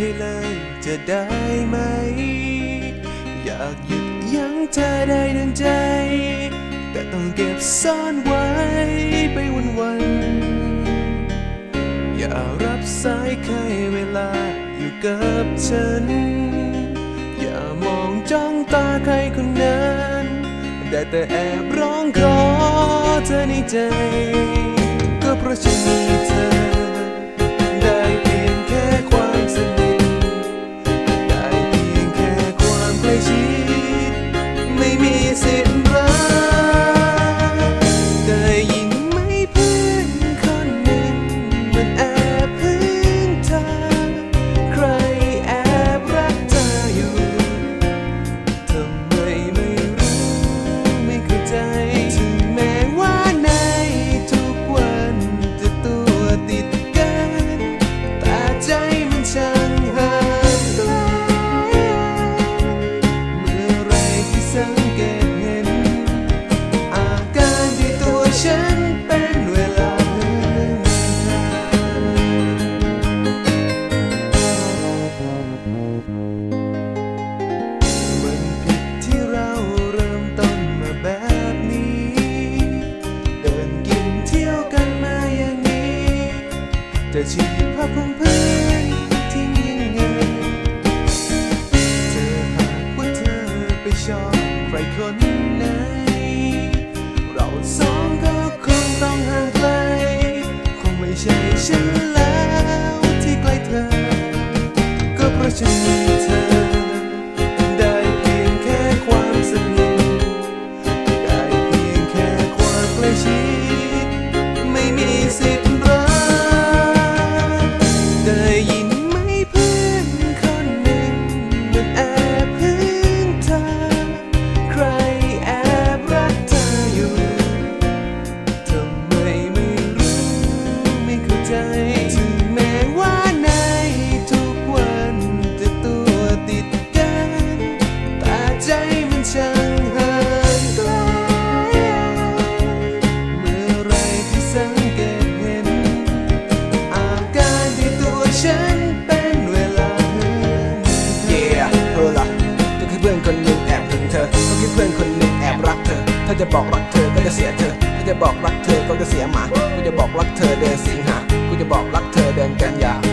ให้เลยจะได้ไหม อยากหยุดยั้งเธอได้ดังใจ แต่ต้องเก็บซ่อนไว้ไปวันวันๆอย่ารับสายใครเวลาอยู่กับฉัน อย่ามองจ้องตาใครคนนั้นได้แต่แอบร้องขอเธอในใจ จะฉีดภาพของเพื่อนทิ้งยังไงเธอหากว่าเธอไปชอบใครคนไหน เราสองก็คงต้องห่างไกล คงไม่ใช่ฉันแล้วที่ใกล้เธอ ก็เพราะฉันมีเธอ จะบอกรักเธอก็จะเสียเธอถ้าจะบอกรักเธอก็จะเสียหมากูจะบอกรักเธอเดือนสิงหากูจะบอกรักเธอเดือนกันยา